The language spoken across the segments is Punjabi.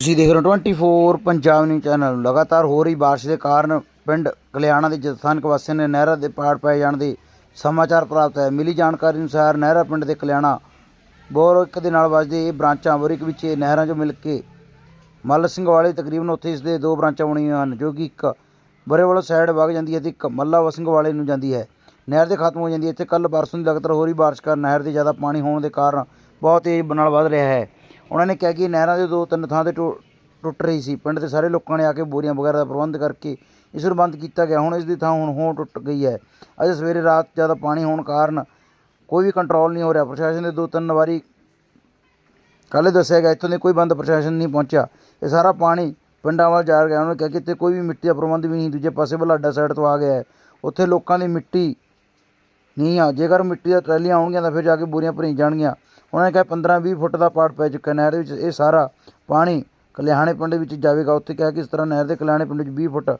ਤੁਸੀਂ ਦੇਖ ਰਹੇ ਹੋ 24 ਪੰਜਾਬ ਨਿਊਜ਼ ਚੈਨਲ। ਲਗਾਤਾਰ ਹੋ ਰਹੀ ਬਾਰਿਸ਼ ਦੇ ਕਾਰਨ ਪਿੰਡ ਕਲਿਆਣਾ ਦੇ ਜਥਾਨਕ ਵਾਸੀਆਂ ਨੇ ਨਹਿਰਾਂ ਦੇ ਪਾੜ ਪੈ ਜਾਣ ਦੇ ਸਮਾਚਾਰ ਪ੍ਰਾਪਤ ਹੈ। ਮਿਲੀ ਜਾਣਕਾਰੀ ਅਨੁਸਾਰ ਨਹਿਰਾ ਪਿੰਡ ਦੇ ਕਲਿਆਣਾ ਬੋਰ ਇੱਕ ਦੇ ਨਾਲ ਵੱਜਦੇ ਇਹ ਬ੍ਰਾਂਚਾਂ ਬੋਰਿਕ ਵਿੱਚ ਇਹ ਨਹਿਰਾਂ 'ਚੋਂ ਮਿਲ ਕੇ ਮੱਲ ਸਿੰਘ ਵਾਲੇ ਤਕਰੀਬਨ ਉੱਥੇ ਇਸ ਦੇ ਦੋ ਬ੍ਰਾਂਚਾਂ ਬਣੀਆਂ ਹਨ, ਜੋ ਕਿ ਇੱਕ ਬਰੇ ਵਾਲਾ ਸਾਈਡ ਵਗ ਜਾਂਦੀ ਹੈ ਤੇ ਇੱਕ ਮੱਲਾ ਵਸਿੰਗ ਵਾਲੇ ਨੂੰ ਜਾਂਦੀ ਹੈ। ਨਹਿਰ ਦੇ ਖਤਮ ਹੋ ਜਾਂਦੀ ਹੈ। ਇੱਥੇ ਕੱਲ ਬਾਰਸ਼ੋਂ ਦੀ ਲਗਾਤਾਰ ਹੋ ਰਹੀ ਬਾਰਿਸ਼ ਕਾਰਨ ਨਹਿਰ ਦੇ ਜ਼ਿਆਦਾ ਪਾਣੀ ਹੋਣ ਦੇ ਕਾਰਨ ਬਹੁਤ ਤੇਜ਼ ਨਾਲ ਵੱਧ ਰਿਹਾ ਹੈ। ਉਹਨਾਂ ਨੇ ਕਿਹਾ ਕਿ ਨਹਿਰਾਂ ਦੇ ਦੋ ਤਿੰਨ ਥਾਂ ਤੇ ਟੁ- ਟੁੱਟ ਰਹੀ ਸੀ। ਪਿੰਡ ਦੇ ਸਾਰੇ ਲੋਕਾਂ ਨੇ ਆ ਕੇ ਬੋਰੀਆਂ ਵਗੈਰਾ ਦਾ ਪ੍ਰਬੰਧ ਕਰਕੇ ਇਸ ਨੂੰ ਬੰਦ ਕੀਤਾ ਗਿਆ। ਹੁਣ ਇਸ ਦੀ ਥਾਂ ਹੁਣ ਹੋ ਟੁੱਟ ਗਈ ਹੈ। ਅੱਜ ਸਵੇਰੇ ਰਾਤ ਜ਼ਿਆਦਾ ਪਾਣੀ ਹੋਣ ਕਾਰਨ ਕੋਈ ਵੀ ਕੰਟਰੋਲ ਨਹੀਂ ਹੋ ਰਿਹਾ। ਪ੍ਰਸ਼ਾਸਨ ਦੇ ਦੋ ਤਿੰਨ ਵਾਰੀ ਕੱਲ੍ਹ ਦੱਸਿਆ ਗਿਆ, ਇੱਥੋਂ ਦੇ ਕੋਈ ਬੰਦ ਪ੍ਰਸ਼ਾਸਨ ਨਹੀਂ ਪਹੁੰਚਿਆ। ਇਹ ਸਾਰਾ ਪਾਣੀ ਪਿੰਡਾਂ ਵੱਲ ਜਾ ਰਿਹਾ। ਉਹਨਾਂ ਨੇ ਕਿਹਾ ਕਿ ਇੱਥੇ ਕੋਈ ਵੀ ਮਿੱਟੀ ਦਾ ਪ੍ਰਬੰਧ ਵੀ ਨਹੀਂ। ਦੂਜੇ ਪਾਸੇ ਬਲਾਡਾ ਸਾਈਡ ਤੋਂ ਆ ਗਿਆ ਹੈ। ਉੱਥੇ ਲੋਕਾਂ ਦੀ ਮਿੱਟੀ ਨਹੀਂ ਆ। ਜੇਕਰ ਮਿੱਟੀ ਦਾ ਟਰਾਲੀਆਂ ਆਉਣਗੀਆਂ ਤਾਂ ਫਿਰ ਜਾ ਕੇ ਬੋਰੀਆਂ ਭਰੀ ਜਾਣਗੀਆਂ। ਉਹਨਾਂ ਨੇ ਕਿਹਾ 15 20 ਫੁੱਟ ਦਾ ਪਾੜ ਪੈ ਚੁੱਕਾ ਨਹਿਰ ਦੇ ਵਿੱਚ, ਇਹ ਸਾਰਾ ਪਾਣੀ ਕਲਿਆਣੇ ਪਿੰਡ ਵਿੱਚ ਜਾਵੇਗਾ। ਉੱਥੇ ਕਿਹਾ ਕਿ ਇਸ ਤਰ੍ਹਾਂ ਨਹਿਰ ਦੇ ਕਲਿਆਣੇ ਪਿੰਡ ਵਿੱਚ 20 ਫੁੱਟ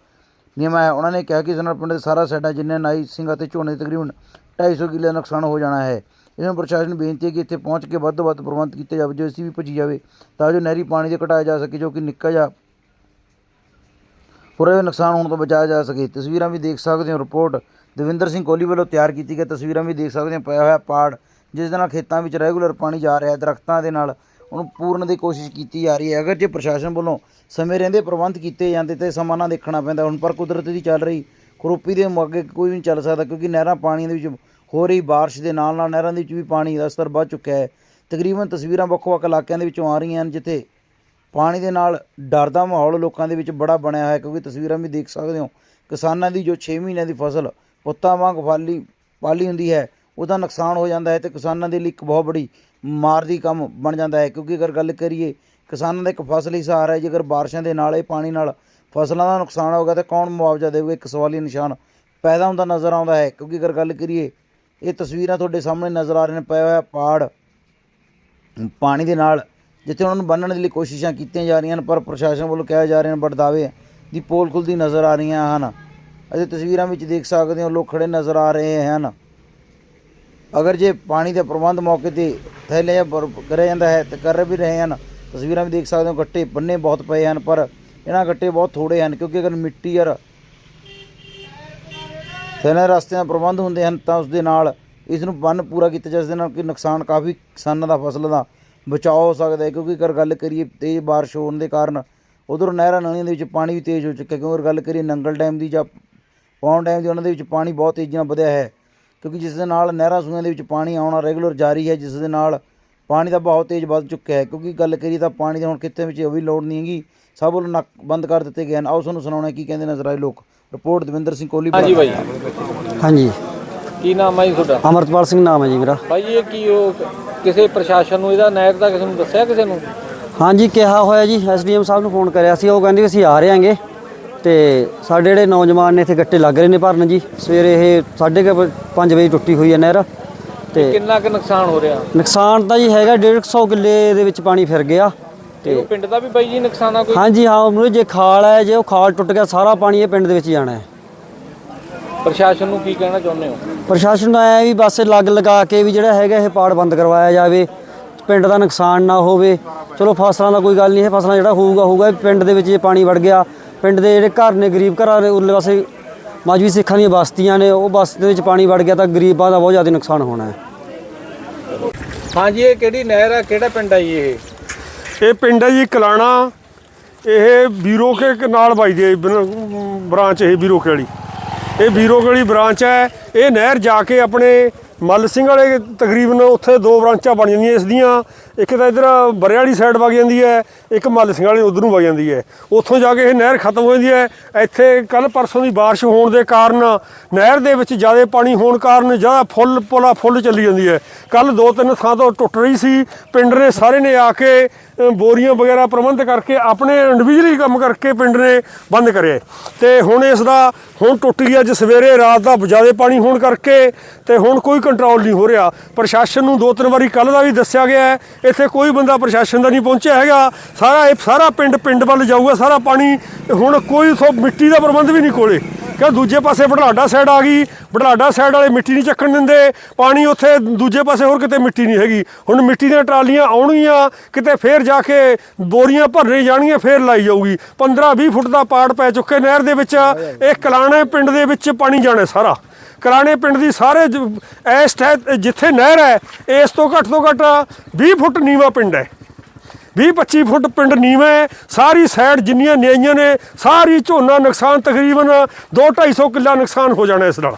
ਨਿਯਮ ਹੈ। ਉਹਨਾਂ ਨੇ ਕਿਹਾ ਕਿ ਇਸ ਨਾਲ ਪਿੰਡ ਦੇ ਸਾਰਾ ਸਾਡਾ ਜਿੰਨੇ ਨਾਈ ਸਿੰਘ ਅਤੇ ਝੋਨੇ ਦੇ ਤਕਰੀਬਨ 250 ਕਿੱਲੇ ਦਾ ਨੁਕਸਾਨ ਹੋ ਜਾਣਾ ਹੈ। ਇਸ ਨੂੰ ਪ੍ਰਸ਼ਾਸਨ ਬੇਨਤੀ ਹੈ ਕਿ ਇੱਥੇ ਪਹੁੰਚ ਕੇ ਵੱਧ ਤੋਂ ਵੱਧ ਪ੍ਰਬੰਧ ਕੀਤੇ ਜਾਵੇ, ਜੋ ਅਸੀਂ ਵੀ ਭੱਜੀ ਜਾਵੇ, ਤਾਂ ਜੋ ਨਹਿਰੀ ਪਾਣੀ ਦੇ ਘਟਾਇਆ ਜਾ ਸਕੇ, ਜੋ ਕਿ ਨਿੱਕਾ ਜਿਹਾ ਪੂਰੇ ਨੁਕਸਾਨ ਹੋਣ ਤੋਂ ਬਚਾਇਆ ਜਾ ਸਕੇ। ਤਸਵੀਰਾਂ ਵੀ ਦੇਖ ਸਕਦੇ ਹੋ। ਰਿਪੋਰਟ ਦਵਿੰਦਰ ਸਿੰਘ ਕੋਹਲੀ ਵੱਲੋਂ ਤਿਆਰ ਕੀਤੀ ਗਈ ਤਸਵੀਰਾਂ ਵੀ ਦੇਖ ਸਕਦੇ ਹੋ। ਪਿਆ ਹੋਇਆ ਪਾੜ ਜਿਸ ਦੇ ਨਾਲ ਖੇਤਾਂ ਵਿੱਚ ਰੈਗੂਲਰ ਪਾਣੀ ਜਾ ਰਿਹਾ ਹੈ ਦਰਖਤਾਂ ਦੇ ਨਾਲ, ਉਹਨੂੰ ਪੂਰਨ ਦੀ ਕੋਸ਼ਿਸ਼ ਕੀਤੀ ਜਾ ਰਹੀ ਹੈ। ਅਗਰ ਜੇ ਪ੍ਰਸ਼ਾਸਨ ਵੱਲੋਂ ਸਮੇਂ ਰਹਿੰਦੇ ਪ੍ਰਬੰਧ ਕੀਤੇ ਜਾਂਦੇ ਤੇ ਸਮਾਂ ਨਾ ਦੇਖਣਾ ਪੈਂਦਾ, ਹੁਣ ਪਰ ਕੁਦਰਤ ਦੀ ਚੱਲ ਰਹੀ ਕਰੋਪੀ ਦੇ ਅੱਗੇ ਕੋਈ ਵੀ ਨਹੀਂ ਚੱਲ ਸਕਦਾ, ਕਿਉਂਕਿ ਨਹਿਰਾਂ ਪਾਣੀ ਦੇ ਵਿੱਚ ਹੋ ਰਹੀ ਬਾਰਿਸ਼ ਦੇ ਨਾਲ ਨਾਲ ਨਹਿਰਾਂ ਦੇ ਵਿੱਚ ਵੀ ਪਾਣੀ ਦਾ ਸਤਰ ਵੱਧ ਚੁੱਕਿਆ ਹੈ। ਤਕਰੀਬਨ ਤਸਵੀਰਾਂ ਵੱਖ-ਵੱਖ ਇਲਾਕਿਆਂ ਦੇ ਵਿੱਚੋਂ ਆ ਰਹੀਆਂ ਹਨ, ਜਿੱਥੇ ਪਾਣੀ ਦੇ ਨਾਲ ਡਰ ਦਾ ਮਾਹੌਲ ਲੋਕਾਂ ਦੇ ਵਿੱਚ ਬੜਾ ਬਣਿਆ ਹੋਇਆ ਹੈ, ਕਿਉਂਕਿ ਤਸਵੀਰਾਂ ਵੀ ਦੇਖ ਸਕਦੇ ਹੋ, ਕਿਸਾਨਾਂ ਦੀ ਜੋ 6 ਮਹੀਨਿਆਂ ਦੀ ਫਸਲ ਪੁੱਤਾਂ ਵਾਂਗ ਫਾਲੀ, ਪਾਲੀ ਹੁੰਦੀ ਹੈ ਉਹਦਾ ਨੁਕਸਾਨ ਹੋ ਜਾਂਦਾ ਹੈ ਤੇ ਕਿਸਾਨਾਂ ਦੇ ਲਈ ਇੱਕ ਬਹੁਤ ਬੜੀ ਮਾਰ ਦੀ ਕੰਮ ਬਣ ਜਾਂਦਾ ਹੈ। ਕਿਉਂਕਿ ਅਗਰ ਗੱਲ ਕਰੀਏ, ਕਿਸਾਨਾਂ ਦਾ ਇੱਕ ਫਸਲ ਹੀ ਸਹਾਰਾ ਹੈ। ਜੇਕਰ ਬਾਰਿਸ਼ਾਂ ਦੇ ਨਾਲ ਇਹ ਪਾਣੀ ਨਾਲ ਫਸਲਾਂ ਦਾ ਨੁਕਸਾਨ ਹੋਗਾ ਤਾਂ ਕੌਣ ਮੁਆਵਜ਼ਾ ਦੇਵੇਗਾ ਇੱਕ ਸਵਾਲੀ ਨਿਸ਼ਾਨ ਪੈਦਾ ਹੁੰਦਾ ਨਜ਼ਰ ਆਉਂਦਾ ਹੈ। ਕਿਉਂਕਿ ਅਗਰ ਗੱਲ ਕਰੀਏ, ਇਹ ਤਸਵੀਰਾਂ ਤੁਹਾਡੇ ਸਾਹਮਣੇ ਨਜ਼ਰ ਆ ਰਹੀਆਂ ਨੇ। ਪਿਆ ਹੋਇਆ ਪਾੜ ਪਾਣੀ ਦੇ ਨਾਲ, ਜਿੱਥੇ ਉਹਨਾਂ ਨੂੰ ਬੰਨਣ ਦੇ ਲਈ ਕੋਸ਼ਿਸ਼ਾਂ ਕੀਤੀਆਂ ਜਾ ਰਹੀਆਂ ਹਨ, ਪਰ ਪ੍ਰਸ਼ਾਸਨ ਵੱਲੋਂ ਕਿਹਾ ਜਾ ਰਿਹਾ ਹਨ ਬਟ ਦਾਅਵੇ ਦੀ ਪੋਲ ਖੁੱਲਦੀ ਨਜ਼ਰ ਆ ਰਹੀਆਂ ਹਨ। ਅਤੇ ਤਸਵੀਰਾਂ ਵਿੱਚ ਦੇਖ ਸਕਦੇ ਹੋ ਲੋਕ ਖੜੇ ਨਜ਼ਰ ਆ ਰਹੇ ਹਨ। ਅਗਰ ਜੇ ਪਾਣੀ ਦਾ ਪ੍ਰਬੰਧ ਮੌਕੇ ਤੇ ਥੈਲੇ ਜਾਂ ਕਰਿਆ ਜਾਂਦਾ ਹੈ ਤੇ ਕਰ ਵੀ ਰਹੇ ਹਨ, ਤਸਵੀਰਾਂ ਵੀ ਦੇਖ ਸਕਦੇ ਹੋ, ਗੱਟੇ ਬੰਨੇ ਬਹੁਤ ਪਏ ਹਨ, ਪਰ ਇਹਨਾਂ ਗੱਟੇ ਬਹੁਤ ਥੋੜੇ ਹਨ ਕਿਉਂਕਿ ਅਗਰ ਮਿੱਟੀ ਯਾਰ ਥੈਲੇ ਰਸਤਿਆਂ ਦਾ ਪ੍ਰਬੰਧ ਹੁੰਦੇ ਹਨ ਤਾਂ ਉਸ ਦੇ ਨਾਲ ਇਸ ਨੂੰ ਬੰਨ ਪੂਰਾ ਕੀਤਾ ਜਿਸ ਦੇ ਨਾਲ ਕਿ ਨੁਕਸਾਨ ਕਾਫੀ ਕਿਸਾਨਾਂ ਦਾ, ਫਸਲ ਦਾ ਬਚਾਅ ਹੋ ਸਕਦਾ ਹੈ। ਕਿਉਂਕਿ ਅਗਰ ਗੱਲ ਕਰੀਏ ਤੇਜ਼ ਬਾਰਿਸ਼ ਹੋਣ ਦੇ ਕਾਰਨ ਉਧਰ ਨਹਿਰਾਂ ਨਦੀਆਂ ਦੇ ਵਿੱਚ ਪਾਣੀ ਵੀ ਤੇਜ਼ ਹੋ ਚੁੱਕਿਆ ਕਿਉਂਕਿ ਅਗਰ ਗੱਲ ਕਰੀਏ ਨੰਗਲ ਡੈਮ ਦੀ ਜਾਂ ਪੌਂਡ ਡੈਮ ਦੀ, ਉਹਨਾਂ ਦੇ ਵਿੱਚ ਪਾਣੀ ਬਹੁਤ ਤੇਜ਼ੀ ਨਾਲ ਵਧਿਆ ਹੈ। ਕਿਉਂਕਿ ਜਿਸ ਦੇ ਨਾਲ ਨਹਿਰਾਂ ਸੂਆਂ ਦੇ ਵਿੱਚ ਪਾਣੀ ਆਉਣਾ ਰੈਗੂਲਰ ਜਾਰੀ ਹੈ ਜਿਸ ਦੇ ਨਾਲ ਪਾਣੀ ਦਾ ਬਹੁਤ ਤੇਜ਼ ਵੱਧ ਚੁੱਕਿਆ ਹੈ। ਕਿਉਂਕਿ ਗੱਲ ਕਰੀਏ ਤਾਂ ਪਾਣੀ ਦੇ ਹੁਣ ਕਿਤੇ ਵਿੱਚ ਉਹ ਵੀ ਲੋੜ ਨਹੀਂ ਹੈਗੀ। ਸਭ ਵੱਲੋਂ ਨੱਕ ਬੰਦ ਕਰ ਦਿੱਤੇ ਗਏ ਹਨ। ਆਓ ਤੁਹਾਨੂੰ ਸੁਣਾਉਣਾ ਕੀ ਕਹਿੰਦੇ ਨਜ਼ਰ ਆਏ ਲੋਕ। ਰਿਪੋਰਟ ਦਵਿੰਦਰ ਸਿੰਘ ਕੋਹਲੀ ਹਾਂਜੀ ਬਾਈ। ਹਾਂਜੀ। ਕੀ ਨਾਮ ਹੈ ਜੀ ਤੁਹਾਡਾ? ਅਮਰਤਪਾਲ ਸਿੰਘ ਨਾਮ ਹੈ ਜੀ ਮੇਰਾ। ਬਾਈ ਇਹ ਕੀ ਉਹ ਕਿਸੇ ਪ੍ਰਸ਼ਾਸਨ ਨੂੰ ਇਹਦਾ ਨਹਿਰ ਦਾ ਕਿਸੇ ਨੂੰ ਦੱਸਿਆ ਕਿਸੇ ਨੂੰ? ਹਾਂਜੀ ਕਿਹਾ ਹੋਇਆ ਜੀ ਐਸਡੀਐਮ ਸਾਹਿਬ ਨੂੰ ਫੋਨ ਕਰਿਆ ਸੀ। ਉਹ ਕਹਿੰਦੇ ਅਸੀਂ ਆ ਰਹੇ ਹਾਂਗੇ। ਤੇ ਸਾਡੇ ਜਿਹੜੇ ਨੌਜਵਾਨ ਨੇ ਇੱਥੇ ਗੱਟੇ ਲੱਗ ਰਹੇ ਨੇ ਭਰਨ ਜੀ ਸਵੇਰੇ ਇਹ 5:30 ਵਜੇ ਟੁੱਟੀ ਹੋਈ ਹੈ ਨਹਿਰ ਤੇ ਕਿੰਨਾ ਕੁ ਨੁਕਸਾਨ ਹੋ ਰਿਹਾ? ਨੁਕਸਾਨ ਤਾਂ ਜੀ ਹੈਗਾ 150 ਕਿੱਲੇ ਦੇ ਵਿੱਚ ਪਾਣੀ ਫਿਰ ਗਿਆ ਤੇ ਪਿੰਡ ਦਾ ਵੀ ਬਾਈ ਜੀ ਨੁਕਸਾਨ ਆ ਕੋਈ? ਹਾਂਜੀ ਹਾਂ ਉਹਨੂੰ ਜੇ ਖਾਲ ਹੈ ਜੇ ਉਹ ਖਾਲ ਟੁੱਟ ਗਿਆ ਸਾਰਾ ਪਾਣੀ ਇਹ ਪਿੰਡ ਦੇ ਵਿੱਚ ਜਾਣਾ ਹੈ। ਪ੍ਰਸ਼ਾਸਨ ਨੂੰ ਕੀ ਕਹਿਣਾ ਚਾਹੁੰਦੇ ਹੋ? ਪ੍ਰਸ਼ਾਸਨ ਦਾ ਐ ਵੀ ਬਸ ਲੱਗ ਲਗਾ ਕੇ ਵੀ ਜਿਹੜਾ ਹੈਗਾ ਇਹ ਪਾੜ ਬੰਦ ਕਰਵਾਇਆ ਜਾਵੇ ਪਿੰਡ ਦਾ ਨੁਕਸਾਨ ਨਾ ਹੋਵੇ। ਚਲੋ ਫਸਲਾਂ ਦਾ ਕੋਈ ਗੱਲ ਨਹੀਂ ਹੈ ਫਸਲਾਂ ਜਿਹੜਾ ਹੋਊਗਾ ਹੋਊਗਾ ਪਿੰਡ ਦੇ ਵਿੱਚ ਜੇ ਪਾਣੀ ਵੜ ਗਿਆ ਪਿੰਡ ਦੇ ਜਿਹੜੇ ਘਰ ਨੇ ਗਰੀਬ ਘਰਾਂ ਦੇ ਉਰਲੇ ਪਾਸੇ ਮਾਜਵੀ ਸਿੱਖਾਂ ਦੀਆਂ ਬਸਤੀਆਂ ਨੇ ਉਹ ਬਸਤੀ ਦੇ ਵਿੱਚ ਪਾਣੀ ਵੜ ਗਿਆ ਤਾਂ ਗਰੀਬਾਂ ਦਾ ਬਹੁਤ ਜ਼ਿਆਦਾ ਨੁਕਸਾਨ ਹੋਣਾ ਹੈ। ਹਾਂਜੀ ਇਹ ਕਿਹੜੀ ਨਹਿਰ ਆ? ਕਿਹੜਾ ਪਿੰਡ ਆ ਜੀ ਇਹ? ਇਹ ਪਿੰਡ ਹੈ ਜੀ ਕਲਾਣਾ। ਇਹ ਬੀਰੋਕੇ ਕੇ ਨਾਲ ਵੱਜਦੀ ਹੈ ਬ੍ਰਾਂਚ ਇਹ ਬੀਰੋਕੇ ਵਾਲੀ। ਇਹ ਬੀਰੋਕੇ ਵਾਲੀ ਬ੍ਰਾਂਚ ਹੈ। ਇਹ ਨਹਿਰ ਜਾ ਕੇ ਆਪਣੇ ਮੱਲ ਸਿੰਘ ਵਾਲੇ ਤਕਰੀਬਨ ਉੱਥੇ ਦੋ ਬ੍ਰਾਂਚਾਂ ਬਣ ਜਾਂਦੀਆਂ ਇਸ ਦੀਆਂ। ਇੱਕ ਤਾਂ ਇਧਰ ਬਰੇ ਵਾਲੀ ਸਾਈਡ ਵਗ ਜਾਂਦੀ ਹੈ, ਇੱਕ ਮੱਲ ਸਿੰਘ ਵਾਲੀ ਉਧਰ ਨੂੰ ਵਗ ਜਾਂਦੀ ਹੈ। ਉੱਥੋਂ ਜਾ ਕੇ ਇਹ ਨਹਿਰ ਖਤਮ ਹੋ ਜਾਂਦੀ ਹੈ। ਇੱਥੇ ਕੱਲ ਪਰਸੋਂ ਦੀ ਬਾਰਿਸ਼ ਹੋਣ ਦੇ ਕਾਰਨ ਨਹਿਰ ਦੇ ਵਿੱਚ ਜ਼ਿਆਦਾ ਪਾਣੀ ਹੋਣ ਕਾਰਨ ਜ਼ਿਆਦਾ ਫੁੱਲ ਪੁਲਾ ਫੁੱਲ ਚੱਲੀ ਜਾਂਦੀ ਹੈ। ਕੱਲ ਦੋ ਤਿੰਨ ਥਾਂ ਤੋਂ ਟੁੱਟ ਰਹੀ ਸੀ। ਪਿੰਡ ਨੇ ਸਾਰੇ ਨੇ ਆ ਕੇ ਬੋਰੀਆਂ ਵਗੈਰਾ ਪ੍ਰਬੰਧ ਕਰਕੇ ਆਪਣੇ ਇੰਡੀਵਿਜੂਅਲੀ ਕੰਮ ਕਰਕੇ ਪਿੰਡ ਨੇ ਬੰਦ ਕਰਿਆ ਤੇ ਹੁਣ ਇਸ ਦਾ, ਹੁਣ ਟੁੱਟ ਗਿਆ ਅੱਜ ਸਵੇਰੇ, ਰਾਤ ਦਾ ਜ਼ਿਆਦਾ ਪਾਣੀ ਹੋਣ ਕਰਕੇ ਤੇ ਹੁਣ ਕੋਈ ਕੰਟਰੋਲ ਨਹੀਂ ਹੋ ਰਿਹਾ। ਪ੍ਰਸ਼ਾਸਨ ਨੂੰ ਦੋ ਤਿੰਨ ਵਾਰੀ ਕੱਲ ਦਾ ਵੀ ਦੱਸਿਆ ਗਿਆ ਹੈ। ਇੱਥੇ ਕੋਈ ਬੰਦਾ ਪ੍ਰਸ਼ਾਸਨ ਦਾ ਨਹੀਂ ਪਹੁੰਚਿਆ ਹੈਗਾ। ਸਾਰਾ ਇਹ ਸਾਰਾ ਪਿੰਡ ਪਿੰਡ ਵੱਲ ਜਾਊਗਾ, ਸਾਰਾ ਪਾਣੀ ਹੁਣ ਕੋਈ ਸੋ ਮਿੱਟੀ ਦਾ ਪ੍ਰਬੰਧ ਵੀ ਨਹੀਂ ਕੋਲੇ। ਕਿ ਦੂਜੇ ਪਾਸੇ ਬੜਲਾਡਾ ਸਾਈਡ ਆ ਗਈ? ਬੜਲਾਡਾ ਸਾਈਡ ਵਾਲੇ ਮਿੱਟੀ ਨਹੀਂ ਚੱਕਣ ਦਿੰਦੇ। ਪਾਣੀ ਉੱਥੇ ਦੂਜੇ ਪਾਸੇ ਹੋਰ ਕਿਤੇ ਮਿੱਟੀ ਨਹੀਂ ਹੈਗੀ। ਹੁਣ ਮਿੱਟੀ ਦੀਆਂ ਟਰਾਲੀਆਂ ਆਉਣਗੀਆਂ, ਕਿਤੇ ਫੇਰ ਜਾ ਕੇ ਬੋਰੀਆਂ ਭਰਨੇ ਜਾਣਗੀਆਂ, ਫੇਰ ਲਾਈ ਜਾਊਗੀ। 15 20 ਫੁੱਟ ਦਾ ਪਾੜ ਪੈ ਚੁੱਕੇ ਨਹਿਰ ਦੇ ਵਿੱਚ। ਇਹ ਕਲਾਣੇ ਪਿੰਡ ਦੇ ਵਿੱਚ ਪਾਣੀ ਜਾਣਾ ਸਾਰਾ। ਕਲਾਣੇ ਪਿੰਡ ਦੀ ਸਾਰੇ ਜ- ਇਸ ਟੈ- ਜਿੱਥੇ ਨਹਿਰ ਹੈ, ਇਸ ਤੋਂ ਘੱਟ ਤੋਂ ਘੱਟ 20 ਫੁੱਟ ਨੀਵਾ ਪਿੰਡ ਹੈ। 20 25 ਫੁੱਟ ਪਿੰਡ ਨੀਵਾਂ ਹੈ ਸਾਰੀ ਸਾਈਡ ਜਿੰਨੀਆਂ ਨਿਆਈਆਂ ਨੇ, ਸਾਰੀ ਝੋਨਾ ਨੁਕਸਾਨ ਤਕਰੀਬਨ 2 250 ਕਿੱਲਾ ਨੁਕਸਾਨ ਹੋ ਜਾਣਾ ਇਸ ਨਾਲ।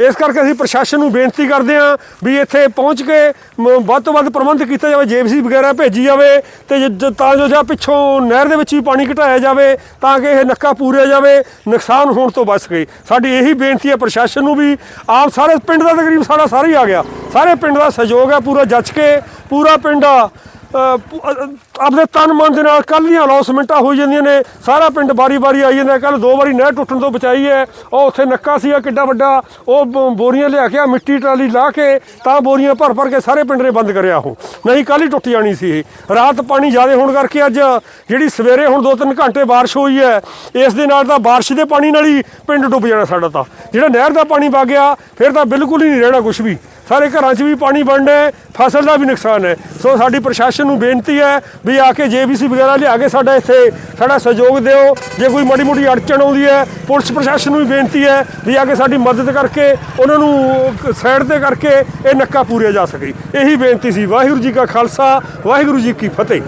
ਇਸ ਕਰਕੇ ਅਸੀਂ ਪ੍ਰਸ਼ਾਸਨ ਨੂੰ ਬੇਨਤੀ ਕਰਦੇ ਹਾਂ ਵੀ ਇੱਥੇ ਪਹੁੰਚ ਕੇ ਮ- ਵੱਧ ਤੋਂ ਵੱਧ ਪ੍ਰਬੰਧ ਕੀਤਾ ਜਾਵੇ ਜੇਬੀਸੀ ਵਗੈਰਾ ਭੇਜੀ ਜਾਵੇ ਤੇ ਜ- ਤਾਂ ਜੋ ਜਾਂ ਪਿੱਛੋਂ ਨਹਿਰ ਦੇ ਵਿੱਚ ਵੀ ਪਾਣੀ ਘਟਾਇਆ ਜਾਵੇ ਤਾਂ ਕਿ ਇਹ ਨੱਕਾ ਪੂਰਿਆ ਜਾਵੇ, ਨੁਕਸਾਨ ਹੋਣ ਤੋਂ ਬਚ ਸਕੇ। ਸਾਡੀ ਇਹੀ ਬੇਨਤੀ ਹੈ ਪ੍ਰਸ਼ਾਸਨ ਨੂੰ ਵੀ ਆਪ ਸਾਰੇ ਪਿੰਡ ਦਾ ਤਕਰੀਬ ਸਾਰਾ ਸਾਰਾ ਹੀ ਆ ਗਿਆ। ਸਾਰੇ ਪਿੰਡ ਦਾ ਸਹਿਯੋਗ ਹੈ ਪੂਰਾ ਜੱਜ ਕੇ, ਪੂਰਾ ਪਿੰਡ ਆਪਣੇ ਤਨ ਮਨ ਦੇ ਨਾਲ ਕੱਲ੍ਹ ਦੀਆਂ ਅਲੌਸਮੈਂਟਾਂ ਹੋ ਜਾਂਦੀਆਂ ਨੇ। ਸਾਰਾ ਪਿੰਡ ਬਾਰੀ-ਬਾਰੀ ਆਈ ਜਾਂਦਾ। ਕੱਲ ਦੋ ਵਾਰੀ ਨਹਿਰ ਟੁੱਟਣ ਤੋਂ ਬਚਾਈ ਹੈ। ਉਹ ਉੱਥੇ ਨੱਕਾ ਸੀਗਾ ਕਿੱਡਾ ਵੱਡਾ। ਉਹ ਬੋਰੀਆਂ ਲਿਆ ਕੇ ਆ ਮਿੱਟੀ ਟਰਾਲੀ ਲਾ ਕੇ ਤਾਂ ਬੋਰੀਆਂ ਭਰ ਭਰ ਕੇ ਸਾਰੇ ਪਿੰਡ ਨੇ ਬੰਦ ਕਰਿਆ ਉਹ। ਨਹੀਂ ਕੱਲ ਹੀ ਟੁੱਟ ਜਾਣੀ ਸੀ ਇਹ। ਰਾਤ ਪਾਣੀ ਜ਼ਿਆਦਾ ਹੋਣ ਕਰਕੇ ਅੱਜ ਜਿਹੜੀ ਸਵੇਰੇ ਹੁਣ 2-3 ਘੰਟੇ ਬਾਰਿਸ਼ ਹੋਈ ਹੈ, ਇਸ ਦੇ ਨਾਲ ਤਾਂ ਬਾਰਿਸ਼ ਦੇ ਪਾਣੀ ਨਾਲ ਹੀ ਪਿੰਡ ਡੁੱਬ ਜਾਣਾ ਸਾਡਾ ਤਾਂ। ਜਿਹੜਾ ਨਹਿਰ ਦਾ ਪਾਣੀ ਵਗ ਗਿਆ, ਫਿਰ ਤਾਂ ਬਿਲਕੁਲ ਹੀ ਨਹੀਂ ਰਹਿਣਾ ਕੁਝ ਵੀ। ਸਾਰੇ ਘਰਾਂ 'ਚ ਵੀ ਪਾਣੀ ਬਣਨਾ ਹੈ, ਫਸਲ ਦਾ ਵੀ ਨੁਕਸਾਨ ਹੈ। ਸੋ ਸਾਡੀ ਪ੍ਰਸ਼ਾਸਨ ਨੂੰ ਬੇਨਤੀ ਹੈ ਵੀ ਆ ਕੇ ਜੇਬੀਸੀ ਵਗੈਰਾ ਲਿਆ ਕੇ ਸਾਡਾ ਇੱਥੇ ਸਾਡਾ ਸਹਿਯੋਗ ਦਿਓ। ਜੇ ਕੋਈ ਮਾੜੀ ਮੋਟੀ ਅੜਚਣ ਆਉਂਦੀ ਹੈ, ਪੁਲਿਸ ਪ੍ਰਸ਼ਾਸਨ ਨੂੰ ਵੀ ਬੇਨਤੀ ਹੈ ਵੀ ਆ ਕੇ ਸਾਡੀ ਮਦਦ ਕਰਕੇ, ਉਹਨਾਂ ਨੂੰ ਸਾਈਡ ਤੇ ਕਰਕੇ ਇਹ ਨੱਕਾ ਪੂਰਿਆ ਜਾ ਸਕੇ। ਇਹੀ ਬੇਨਤੀ ਸੀ। ਵਾਹਿਗੁਰੂ ਜੀ ਕਾ ਖਾਲਸਾ, ਵਾਹਿਗੁਰੂ ਜੀ ਕੀ ਫਤਿਹ।